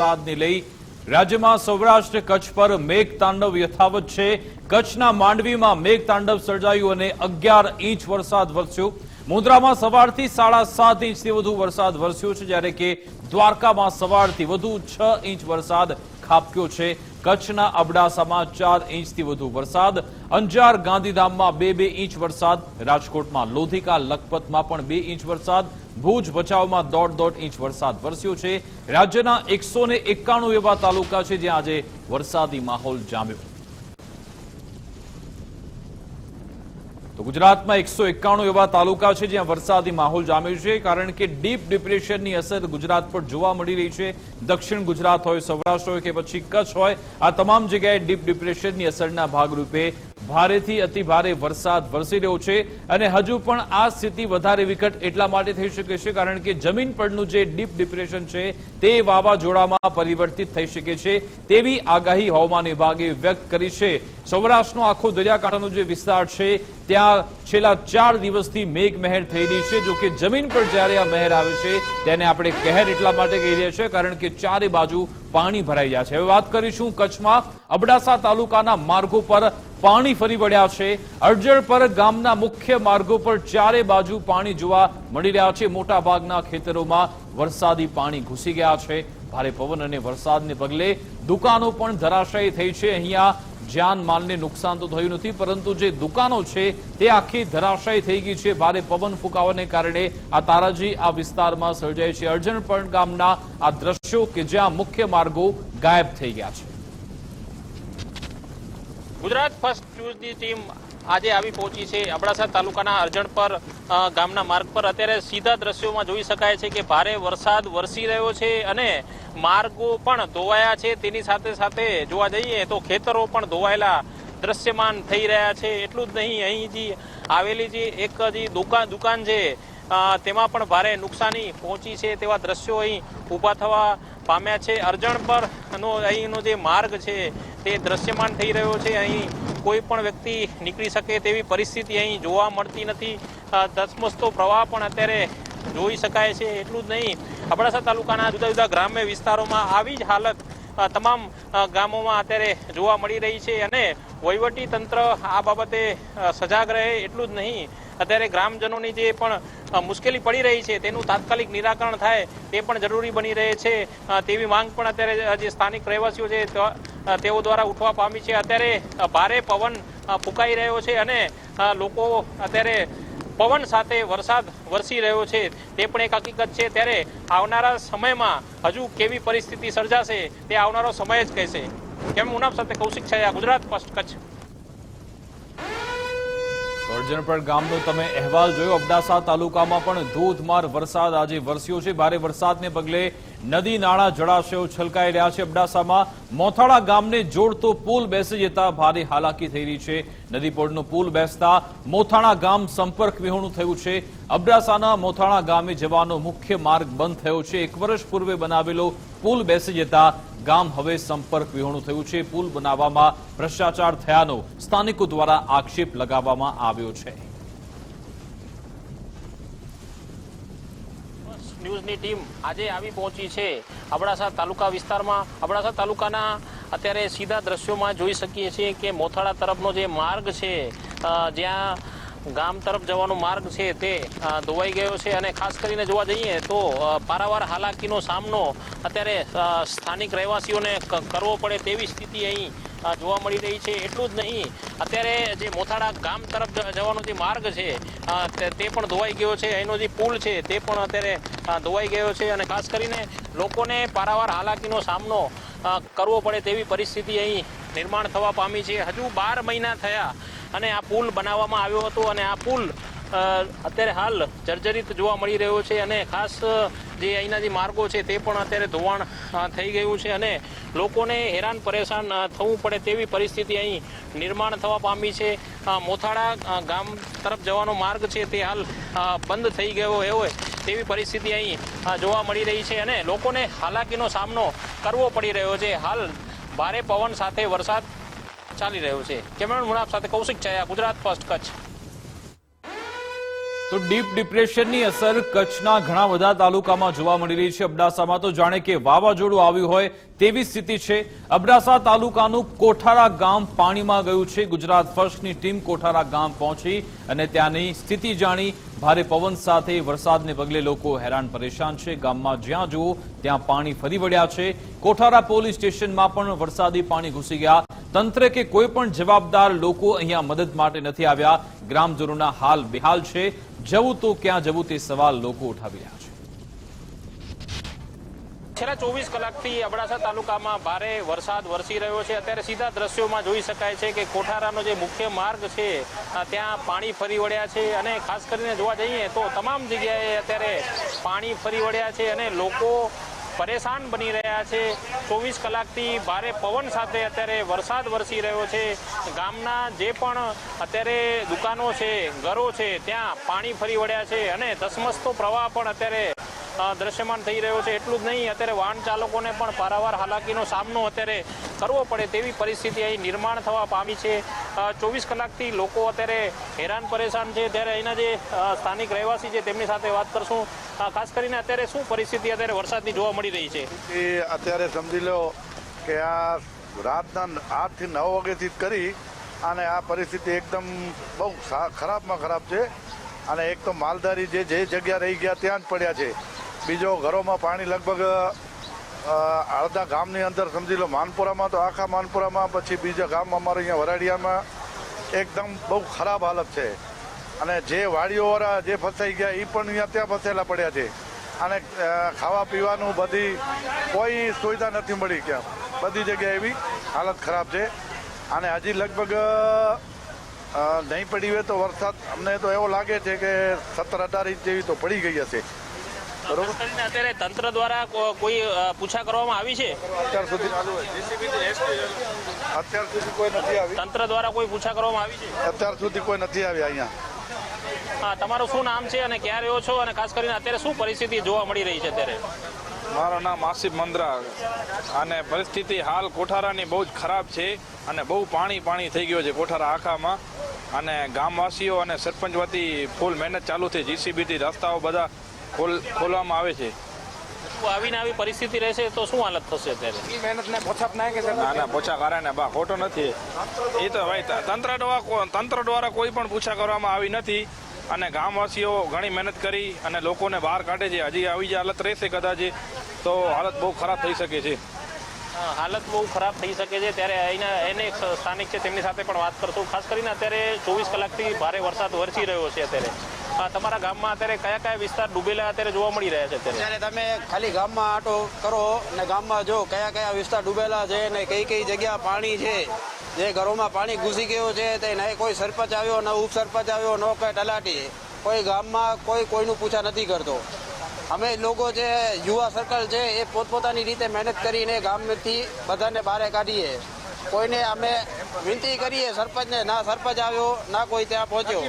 વરસાદને લઈ રાજ્યમાં સૌરાષ્ટ્ર કચ્છ પર મેઘ તાંડવ યથાવત છે. કચ્છના માંડવીમાં મેઘ તાંડવ સર્જાયું અને અગિયાર ઇંચ વરસાદ વરસ્યો. મુન્દ્રામાં સવારથી સાડા સાત ઇંચથી વધુ વરસાદ વરસ્યો છે, જ્યારે કે દ્વારકામાં સવારથી વધુ છ ઇંચ વરસાદ ખાબક્યો છે. કચ્છના અબડાસામાં ચાર ઇંચથી વધુ વરસાદ. અંજાર ગાંધીધામમાં બે બે ઇંચ વરસાદ. રાજકોટમાં લોધિકા લખપતમાં પણ બે ઇંચ વરસાદ. ભુજ ભચાઉમાં દોઢ દોઢ ઇંચ વરસાદ વરસ્યો છે. રાજ્યના એકસો એવા તાલુકા છે જ્યાં આજે વરસાદી માહોલ જામ્યો. તો ગુજરાતમાં એકસો એકાણું એવા તાલુકા છે જ્યાં વરસાદી માહોલ જામ્યો છે, કારણ કે ડીપ ડિપ્રેશનની અસર ગુજરાત પર જોવા મળી રહી છે. દક્ષિણ ગુજરાત હોય, સૌરાષ્ટ્ર હોય કે પછી કચ્છ હોય, આ તમામ જગ્યાએ ડીપ ડિપ્રેશનની અસરના ભાગરૂપે ભારેથી અતિ ભારે વરસાદ વરસી રહ્યો છે અને હજુ પણ આ સ્થિતિ વધારે વિકટ એટલા માટે થઈ શકે છે કારણ કે જમીન પરનું જે ડીપ ડિપ્રેશન છે તે વાવાઝોડામાં પરિવર્તિત થઈ શકે છે તેવી આગાહી હવામાન વિભાગે વ્યક્ત કરી છે. સૌરાષ્ટ્રનો આખો દરિયાકાંઠાનો જે વિસ્તાર છે, ત્યાં છેલ્લા ચાર દિવસથી મેઘ મહેર થઈ રહી છે. જો કે જમીન પર જ્યારે આ મહેર આવે છે, તેને આપણે કહેર એટલા માટે કહી રહ્યા છે કારણ કે ચારે બાજુ પાણી ભરાઈ ગયા છે. હવે વાત કરીશું કચ્છમાં. અબડાસા તાલુકાના માર્ગો પર પાણી ફરી વળ્યા છે. અરજણપર ગામના મુખ્ય માર્ગો પર ચારે બાજુ પાણી જોવા મળી રહ્યા છે. મોટા ભાગના ખેતરોમાં વરસાદી પાણી ઘૂસી ગયા છે. ભારે પવન અને વરસાદને પગલે દુકાનો પણ ધરાશયી થઈ છે. અહીંયા જાન માલને નુકસાન તો થયું નથી, પરંતુ જે દુકાનો છે, તે આખી ધરાશાયી થઈ ગઈ છે. ભારે પવન ફૂંકાવાને કારણે આ તારાજી આ વિસ્તારમાં સર્જાય છે. અર્જનપણ ગામના આ દ્રશ્યો કે જ્યાં મુખ્ય માર્ગો ગાયબ થઈ ગયા છે. ગુજરાત ફર્સ્ટ ન્યૂઝની ટીમ આજે આવી પહોંચી છે. અબડાસા તાલુકાના અરજણપર ગામના માર્ગ પર અત્યારે સીધા દ્રશ્યોમાં જોઈ શકાય છે કે ભારે વરસાદ વરસી રહ્યો છે અને માર્ગો પણ ધોવાયા છે. તેની સાથે સાથે જોવા જઈએ તો ખેતરો પણ ધોવાયેલા દ્રશ્યમાન થઈ રહ્યા છે. એટલું જ નહીં, અહીં જે આવેલી જે એક જે દુકાન દુકાન છે તેમાં પણ ભારે નુકસાની પહોંચી છે તેવા દ્રશ્યો અહીં ઊભા થવા પામ્યા છે. અરજણ પરનો અહીંનો જે માર્ગ છે તે દ્રશ્યમાન થઈ રહ્યો છે. અહીં કોઈ પણ વ્યક્તિ નીકળી શકે તેવી પરિસ્થિતિ અહીં જોવા મળતી નથી. ધસમસતો પ્રવાહ પણ અત્યારે જોઈ શકાય છે, એટલું જ નહીં. અબડાસા તાલુકાના જુદા જુદા ગ્રામ્ય વિસ્તારોમાં આવી જ હાલત તમામ ગામોમાં અત્યારે જોવા મળી રહી છે અને વહીવટી તંત્ર આ બાબતે સજાગ રહે એટલું જ નહીં. અત્યારે ગ્રામજનોની જે પણ મુશ્કેલી પડી રહી છે, તેનું તાત્કાલિક નિરાકરણ થાય, તે પણ જરૂરી બની રહે છે. તેવી માંગ પણ અત્યારે જે સ્થાનિક રહેવાસીઓ છે તેઓ દ્વારા ઉઠવા પામી છે. અત્યારે ભારે પવન ફૂંકાઈ રહ્યો છે અને લોકો અત્યારે પવન સાથે વરસાદ વરસી રહ્યો છે. તે પણ એક હકીકત છે. ત્યારે આવનારા સમયમાં હજુ કેવી પરિસ્થિતિ સર્જાશે, તે આવનારો સમય જ કહેશે. કેમ? ઉનામ સાથે કૌશિક છે. ગુજરાત ફર્સ્ટ કચ્છ. અરજણપર ગામનો તમે અહેવાલ જોયો. અબડાસા તાલુકામાં પણ ધોધમાર વરસાદ આજે વરસ્યો છે. ભારે વરસાદને પગલે નદી નાળા જળાશયો છલકાઈ રહ્યા છે. અબડાસામાં મોથાળા ગામને જોડતો પુલ બેસી જતા ભારે હાલાકી થઈ રહી છે. નદી પોળનો પુલ બેસતા મોથાણા ગામ સંપર્ક વિહોણું થયું છે. અબડાસાના મોથાણા ગામે જવાનો મુખ્ય માર્ગ બંધ થયો છે. એક વર્ષ પૂર્વે બનાવેલો પુલ બેસી જતા ગામ હવે સંપર્ક વિહોણું થયું છે. પુલ બનાવવામાં ભ્રષ્ટાચાર થયાનો સ્થાનિકો દ્વારા આક્ષેપ લગાવવામાં આવ્યો છે. ન્યૂઝની ટીમ આજે આવી પહોંચી છે. અબડાસા તાલુકા વિસ્તારમાં, અબડાસા તાલુકાના અત્યારે સીધા દ્રશ્યોમાં જોઈ શકીએ છીએ કે મોથાળા તરફનો જે માર્ગ છે જ્યાં ગામ તરફ જવાનો માર્ગ છે તે ધોવાઈ ગયો છે અને ખાસ કરીને જોવા જઈએ તો પારાવાર હાલાકીનો સામનો અત્યારે સ્થાનિક રહેવાસીઓને કરવો પડે તેવી સ્થિતિ અહીં જોવા મળી રહી છે. એટલું જ નહીં, અત્યારે જે મોથાળા ગામ તરફ જવાનો જે માર્ગ છે તે પણ ધોવાઈ ગયો છે. અહીંનો જે પુલ છે તે પણ અત્યારે ધોવાઈ ગયો છે અને ખાસ કરીને લોકોને પારાવાર હાલાકીનો સામનો કરવો પડે તેવી પરિસ્થિતિ અહીં નિર્માણ થવા પામી છે. હજુ બાર મહિના થયા અને આ પુલ બનાવવામાં આવ્યો હતો અને આ પુલ અત્યારે હાલ જર્જરિત જોવા મળી રહ્યો છે અને ખાસ જે અહીંના જે માર્ગો છે તે પણ અત્યારે ધોવાણ થઈ ગયું છે અને લોકોને હેરાન પરેશાન થવું પડે તેવી પરિસ્થિતિ અહીં નિર્માણ થવા પામી છે. મોથાળા ગામ તરફ જવાનો માર્ગ છે તે હાલ બંધ થઈ ગયો હોય તેવી પરિસ્થિતિ અહીં જોવા મળી રહી છે અને લોકોને હાલાકીનો સામનો કરવો પડી રહ્યો છે. હાલ ભારે પવન સાથે વરસાદ ચાલી રહ્યો છે. કેમેરામેન મુણાપ સાથે કૌશિક છાયા ગુજરાત ફર્સ્ટ કચ્છ. તો ડીપ ડિપ્રેશનની અસર કચ્છના ઘણા બધા તાલુકામાં જોવા મળી રહી છે. અબડાસામાં તો જાણે કે વાવાઝોડું આવ્યું હોય તેવી સ્થિતિ છે. અબડાસા તાલુકાનું કોઠારા ગામ પાણીમાં ગયું છે. ગુજરાત ફર્સ્ટની ટીમ કોઠારા ગામ પહોંચી અને ત્યાંની સ્થિતિ જાણી ભારે પવન સાથે વરસાદને પગલે લોકો હેરાન પરેશાન છે. ગામમાં જ્યાં જુઓ, ત્યાં પાણી ફરી વળ્યા છે. કોઠારા પોલીસ સ્ટેશનમાં પણ વરસાદી પાણી ઘૂસી ગયા. તંત્ર કે કોઈ પણ જવાબદાર લોકો અહીંયા મદદ માટે નથી આવ્યા. ગ્રામજનોના હાલ બેહાલ છે. જવું તો ક્યાં જવું તે સવાલ લોકો ઉઠાવી રહ્યા છે. છેલ્લા ચોવીસ કલાકથી અબડાસા તાલુકામાં ભારે વરસાદ વરસી રહ્યો છે. અત્યારે સીધા દ્રશ્યોમાં જોઈ શકાય છે કે કોઠારાનો જે મુખ્ય માર્ગ છે ત્યાં પાણી ફરી વળ્યા છે અને ખાસ કરીને જોવા જઈએ તો તમામ જગ્યાએ અત્યારે પાણી ફરી વળ્યા છે અને લોકો પરેશાન બની રહ્યા છે. ચોવીસ કલાકથી ભારે પવન સાથે અત્યારે વરસાદ વરસી રહ્યો છે. ગામના જે પણ અત્યારે દુકાનો છે, ઘરો છે, ત્યાં પાણી ફરી વળ્યા છે અને ધસમસતો પ્રવાહ પણ અત્યારે દ્રશ્યમાન થઈ રહ્યો છે. એટલું જ નહીં, અત્યારે વાહન ચાલકોને પણ પારાવાર હાલાકીનો સામનો અત્યારે કરવો પડે તેવી પરિસ્થિતિ અહીં નિર્માણ થવા પામી છે. ચોવીસ કલાકથી લોકો અત્યારે હેરાન પરેશાન છે. ત્યારે અહીંના જે સ્થાનિક રહેવાસી છે, તેમની સાથે વાત કરશું. ખાસ કરીને અત્યારે શું પરિસ્થિતિ અત્યારે વરસાદની જોવા મળી રહી છે? એ અત્યારે સમજી લો કે આ રાતના આઠથી નવ વાગ્યાથી કરી અને આ પરિસ્થિતિ એકદમ બહુ ખરાબમાં ખરાબ છે. અને એક તો માલધારી જે જે જગ્યા રહી ગયા, ત્યાં જ પડ્યા છે. બીજો ઘરોમાં પાણી લગભગ અડધા ગામની અંદર સમજી લો, માનપુરામાં તો આખા માનપુરામાં, પછી બીજા ગામ અમારે અહીંયા વરાડિયામાં એકદમ બહુ ખરાબ હાલત છે. અને જે વાડીઓવાળા જે ફસાઈ ગયા એ પણ અહીંયા ત્યાં ફસેલા પડ્યા છે. અને ખાવા પીવાનું બધી કોઈ સુવિધા નથી મળી ક્યાં. બધી જગ્યાએ એવી હાલત ખરાબ છે. અને હજી લગભગ નહીં પડી હોય તો વરસાદ, અમને તો એવો લાગે છે કે સત્તર અઢાર ઇંચ જેવી તો પડી ગઈ હશે. બરોબર. અત્યારે તંત્ર દ્વારા કોઈ પૂછા કરવામાં આવી છે? અત્યાર સુધી અત્યાર સુધી કોઈ નથી આવી. તંત્ર દ્વારા કોઈ પૂછા કરવામાં આવી છે? અત્યાર સુધી કોઈ નથી આવી અહીંયા. હા તમારું શું નામ છે અને ક્યાં રહ્યો છો? અને ખાસ કરીને અત્યારે શું પરિસ્થિતિ જોવા મળી રહી છે અત્યારે? મારું નામ આસિફ મંદ્રા. અને પરિસ્થિતિ હાલ કોઠારાની બહુ જ ખરાબ છે અને બહુ પાણી પાણી થઈ ગયો છે કોઠારા આખામાં. અને ગામવાસીઓ અને સરપંચ વતી ફૂલ મહેનત ચાલુ થઈ જીસીબીથી રસ્તાઓ બધા ખોલ ખોલવામાં આવે છે. શું આવીને આવી પરિસ્થિતિ રહેશે તો શું હાલત થશે અત્યારે? ના ના પોછા કારણે બા ખોટો નથી. એ તો ભાઈ તંત્ર દ્વારા તંત્ર દ્વારા કોઈ પણ પૂછા કરવામાં આવી નથી. અને ગામવાસીઓ ઘણી મહેનત કરી અને લોકોને બહાર કાઢે છે. હજી આવી જે હાલત રહેશે કદાચ. તો હાલત બહુ ખરાબ થઈ શકે છે. હાલત બહુ ખરાબ થઈ શકે છે. ત્યારે અહીંના એને સ્થાનિક છે તેમની સાથે પણ વાત કરશું. ખાસ કરીને અત્યારે ચોવીસ કલાકથી ભારે વરસાદ વરસી રહ્યો છે અત્યારે. તમારા ગામમાં અત્યારે કયા કયા વિસ્તાર ડૂબેલા અત્યારે જોવા મળી રહ્યા છે અત્યારે? તમે ખાલી ગામમાં આટો કરો અને ગામમાં જો કયા કયા વિસ્તાર ડૂબેલા છે ને કઈ કઈ જગ્યા પાણી છે, જે ઘરોમાં પાણી ઘૂસી ગયું છે તે નહીં કોઈ સરપંચ આવ્યો, ન ઉપસરપંચ આવ્યો, ન કોઈ તલાટી, કોઈ ગામમાં કોઈ કોઈનું પૂછા નથી કરતો. અમે લોકો જે યુવા સર્કલ છે એ પોતપોતાની રીતે મહેનત કરીને ગામથી બધાને બહાર કાઢીએ. કોઈને અમે વિનંતી કરીએ સરપંચને ના સરપંચ આવ્યો ના કોઈ ત્યાં પહોંચ્યો.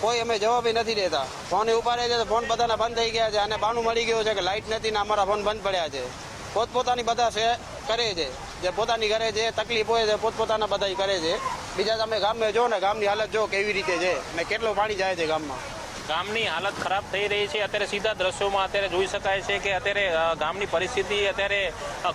કોઈ. અમે જવાબ નથી દેતા. ફોન ઉપાડે છે તો ફોન બધાના બંધ થઈ ગયા છે. અને બાનું મળી ગયું છે કે લાઇટ નથી ને અમારા ફોન બંધ પડ્યા છે. પોતપોતાની બધા છે કરે છે. જે પોતાની ઘરે જે તકલીફ હોય છે પોતપોતાના બધા કરે છે. બીજા તમે ગામમાં જો ને ગામની હાલત જો કેવી રીતે છે ને કેટલું પાણી જાય છે ગામમાં. ગામની હાલત ખરાબ થઈ રહી છે. અત્યારે સીધા દ્રશ્યોમાં અત્યારે જોઈ શકાય છે કે અત્યારે ગામની પરિસ્થિતિ અત્યારે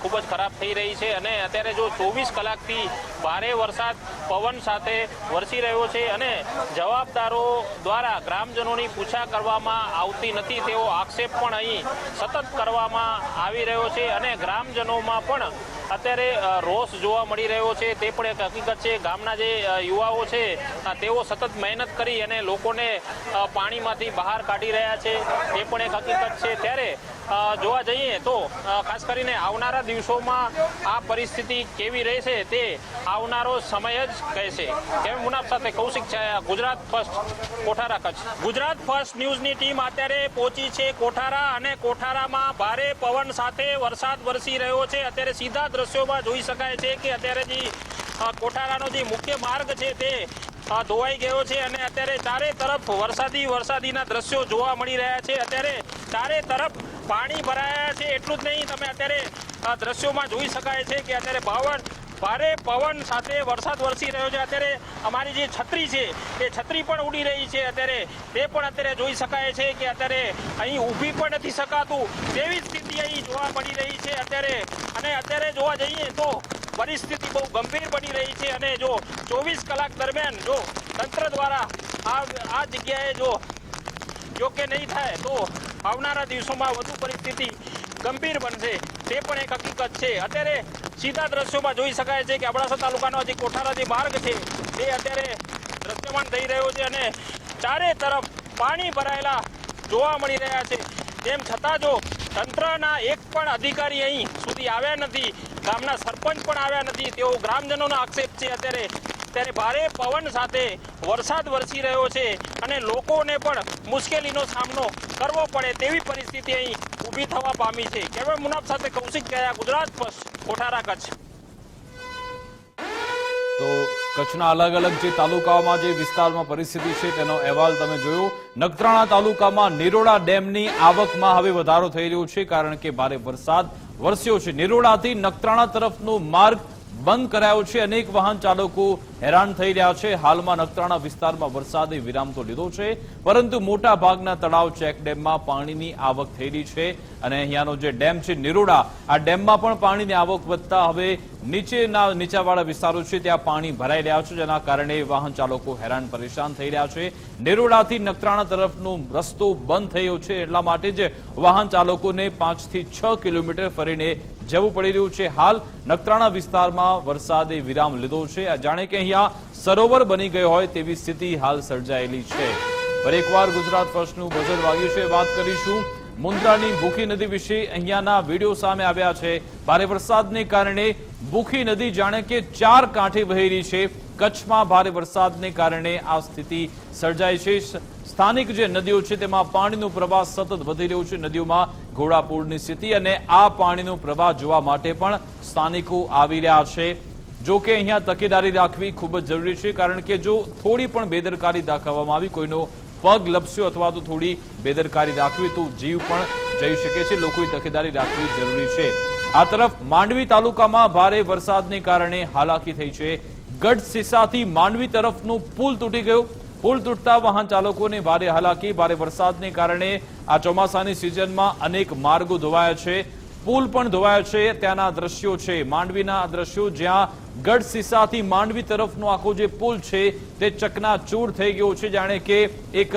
ખૂબ જ ખરાબ થઈ રહી છે અને અત્યારે જો ચોવીસ કલાકથી ભારે વરસાદ પવન સાથે વરસી રહ્યો છે અને જવાબદારો દ્વારા ગ્રામજનોની પૂછા કરવામાં આવતી નથી તેવો આક્ષેપ પણ અહીં સતત કરવામાં આવી રહ્યો છે અને ગ્રામજનોમાં પણ અત્યારે રોષ જોવા મળી રહ્યો છે, તે પણ એક હકીકત છે. ગામના જે યુવાઓ છે તેઓ સતત મહેનત કરી અને લોકોને પાણીમાંથી બહાર કાઢી રહ્યા છે. એ પણ એક હકીકત છે. ત્યારે જોવા જઈએ તો ખાસ કરીને આવનારા દિવસોમાં આ પરિસ્થિતિ કેવી રહેશે તે આવનારો સમય જ કહેશે. કેમ મુનાફ સાથે કૌશિક છાયા ગુજરાત ફર્સ્ટ, કોઠારા કચ્છ. ગુજરાત ફર્સ્ટ ન્યૂઝની ટીમ અત્યારે પહોંચી છે કોઠારા અને કોઠારામાં ભારે પવન સાથે વરસાદ વરસી રહ્યો છે. અત્યારે સીધા દ્રશ્યોમાં જોઈ શકાય છે કે અત્યારે જે કોઠારાનો જે મુખ્ય માર્ગ છે તે ધોવાઈ ગયો છે અને અત્યારે ચારે તરફ વરસાદી વરસાદીના દ્રશ્યો જોવા મળી રહ્યા છે. અત્યારે ચારે તરફ પાણી ભરાયા છે, એટલું જ નહીં, તમે અત્યારે આ દ્રશ્યોમાં જોઈ શકાય છે કે અત્યારે બાવન ભારે પવન સાથે વરસાદ વરસી રહ્યો છે. અત્યારે અમારી જે છત્રી છે, એ છત્રી પણ ઉડી રહી છે અત્યારે. તે પણ અત્યારે જોઈ શકાય છે કે અત્યારે અહીં ઊભી પણ નથી શકાતું. તેવી સ્થિતિ અહીં જોવા મળી રહી છે અત્યારે. અને અત્યારે જોવા જઈએ તો પરિસ્થિતિ બહુ ગંભીર બની રહી છે. અને જો ચોવીસ કલાક દરમિયાન જો તંત્ર દ્વારા આ આ જગ્યાએ જો યોગ્ય નહીં થાય, તો આવનારા દિવસોમાં વધુ પરિસ્થિતિ ગંભીર બનશે. તે પણ એક હકીકત છે. અત્યારે સીધા દ્રશ્યોમાં જોઈ શકાય છે કે અબડાસા તાલુકાનો જે કોઠારા જે માર્ગ છે, તે અત્યારે દ્રશ્યમાન થઈ રહ્યો છે અને ચારે તરફ પાણી ભરાયેલા જોવા મળી રહ્યા છે. તેમ છતાં જો તંત્રના એક પણ અધિકારી અહીં સુધી આવ્યા નથી, ગામના સરપંચ પણ આવ્યા નથી, તેઓ ગ્રામજનોનો આક્ષેપ છે અત્યારે. ત્યારે ભારે પવન સાથે વરસાદ વરસી રહ્યો છે અને લોકોને પણ મુશ્કેલીનો સામનો કરવો પડે તેવી પરિસ્થિતિ અહીં ઊભી થવા પામી છે. કેવળ મુનાફ સાથે કૌશિક ગયા ગુજરાત ફર્સ્ટ કોઠારા કચ્છ. તો કચ્છના અલગ અલગ જે તાલુકાઓમાં જે વિસ્તારમાં પરિસ્થિતિ છે તેનો અહેવાલ તમે જોયો. નખત્રાણા તાલુકામાં નિરોડા ડેમની આવકમાં હવે વધારો થઈ રહ્યો છે કારણ કે ભારે વરસાદ વરસ્યો છે. નિરોડાથી નખત્રાણા તરફનો માર્ગ બંધ કરાયો છે. અનેક વાહન ચાલકો હેરાન થઈ રહ્યા છે. હાલમાં નખત્રાણા વિસ્તારમાં વરસાદે વિરામ તો લીધો છે, પરંતુ મોટા ભાગના તળાવ ચેક ડેમમાં પાણીની આવક રહી છે અને અહીંયાનો જે ડેમ છે, નિરોડા, આ ડેમમાં પણ પાણીની આવક વધતા હવે નીચેના, નીચાવાળા વિસ્તારો છે ત્યાં પાણી ભરાઈ રહ્યા છે, જેના કારણે વાહન ચાલકો હેરાન પરેશાન થઈ રહ્યા છે. નિરોડાથી નખત્રાણા તરફનો રસ્તો બંધ થયો છે, એટલા માટે જ વાહન ચાલકોને પાંચથી છ કિલોમીટર ફરીને જવું પડી રહ્યું છે હાલ નખત્રાણા વિસ્તારમાં વરસાદે વિરામ લીધો છે. જાણે કે અહીંયા સરોવર બની ગયો હોય તેવી સ્થિતિ હાલ સર્જાયેલી છે. ફરી એકવાર ગુજરાત ફર્સ્ટનું બજર વાગ્યું છે. વાત કરીશું મુન્દ્રાની ભૂખી નદી વિશે. અહીંયાના વીડિયો સામે આવ્યા છે. ભારે વરસાદને કારણે ભૂખી નદી જાણે કે ચાર કાંઠે વહી રહી છે. કચ્છમાં ભારે વરસાદને કારણે આ સ્થિતિ સર્જાઈ છે. સ્થાનિક જે નદીઓ છે તેમાં પાણીનો પ્રવાહ સતત વધી રહ્યો છે. નદીઓમાં ઘોડાપૂરની સ્થિતિ અને આ પાણીનો પ્રવાહ જોવા માટે પણ સ્થાનિકો આવી રહ્યા છે. જો કે અહીંયા તકેદારી રાખવી ખૂબ જ જરૂરી છે, કારણ કે જો થોડી પણ બેદરકારી દાખવવામાં આવી, કોઈનો પગ લપસ્યો અથવા તો થોડી બેદરકારી રાખવી, તો જીવ પણ જઈ શકે છે. લોકોએ તકેદારી રાખવી જરૂરી છે. આ તરફ માંડવી તાલુકામાં ભારે વરસાદને કારણે હાલાકી થઈ છે. ગઢ સીસાથી માંડવી તરફનું પુલ તૂટી ગયો. પુલ તૂટતા વાહન ચાલકોને ભારે હાલાકી, ભારે વરસાદને કારણે આ ચોમાસાની સિઝનમાં અનેક માર્ગો ધોવાયા છે. પુલ પણ ધોવાયો છે. ત્યાંના દ્રશ્યો છે. માંડવીના દ્રશ્યો જ્યાં ગઢ સીસાથી માંડવી તરફનો આખો જે પુલ છે, તે ચકનાચૂર થઈ ગયો છે. જાણે કે એક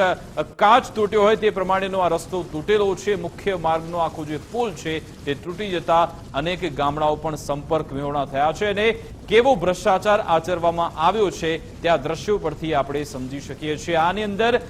કાચ તૂટ્યો હોય તે પ્રમાણેનો આ રસ્તો તૂટેલો છે. મુખ્ય માર્ગનો આખો જે પુલ છે, તે તૂટી જતા અનેક ગામડાઓ પણ સંપર્ક વિહોણા થયા છે અને કેવો ભ્રષ્ટાચાર આચરવામાં આવ્યો છે, તે આ દ્રશ્યો પરથી આપણે સમજી શકીએ છીએ. આની અંદર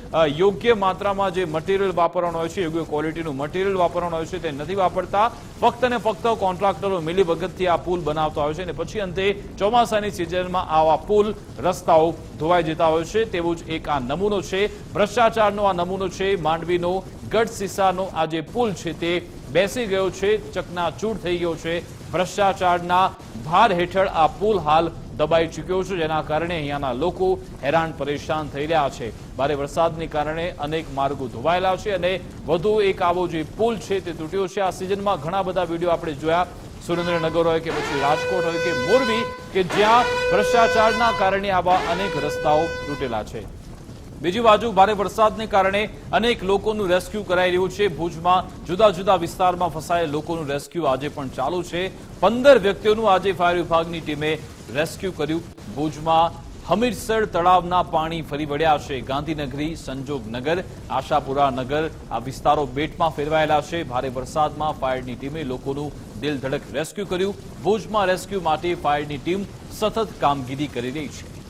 યોગ્ય માત્રામાં જે મટીરિયલ વાપરવાનું હોય છે, યોગ્ય ક્વોલિટીનું મટીરિયલ વાપરવાનું હોય છે, તે નથી વાપરતા. ફક્ત ને ફક્ત કોન્ટ્રાક્ટરો મિલીભગતથી આ પુલ બનાવતા હોય છે અને પછી અંતે ચોમાસાની સિઝનમાં આવા પુલ, રસ્તાઓ ધોવાઈ જતા હોય છે, તેવું જ એક આ નમૂનો છે. ભ્રષ્ટાચારનો આ નમૂનો છે. માંડવીનો ગઢ સીસાનો આ જે પુલ છે તે બેસી ગયો છે, ચકનાચૂર થઈ ગયો છે. ભ્રષ્ટાચારના ભાર હેઠળ આ પુલ હાલ દબાઈ ચૂક્યો છે, જેના કારણે અહીંયાના લોકો હેરાન પરેશાન થઈ રહ્યા છે. ભારે વરસાદને કારણે અનેક માર્ગો ધોવાયેલા છે અને વધુ એક આવો જે પુલ છે તે તૂટ્યો છે. આ સિઝનમાં ઘણા બધા વીડિયો આપણે જોયા. સુરેન્દ્રનગર હોય કે પછી રાજકોટ હોય કે મોરબી, કે જ્યાં ભ્રષ્ટાચારના કારણે આવા અનેક રસ્તાઓ તૂટેલા છે. બીજી બાજુ ભારે વરસાદને કારણે અનેક લોકોનું રેસ્ક્યુ કરાઈ રહ્યું છે. ભુજમાં જુદા જુદા વિસ્તારમાં ફસાયેલ લોકોનું રેસ્ક્યુ આજે પણ ચાલુ છે. પંદર વ્યક્તિઓનું આજે ફાયર વિભાગની ટીમે રેસ્ક્યુ કર્યું. ભુજમાં હમીરસર તળાવના પાણી ફરી વળ્યા છે. ગાંધીનગરી, સંજોગનગર, આશાપુરા નગર આ વિસ્તારો બેટમાં ફેરવાયેલા છે. ભારે વરસાદમાં ફાયરની ટીમે લોકોનું દિલ ધડક રેસ્ક્યુ કર્યું. ભુજમાં રેસ્ક્યુ માટે ફાયરની ટીમ સતત કામગીરી કરી રહી છે.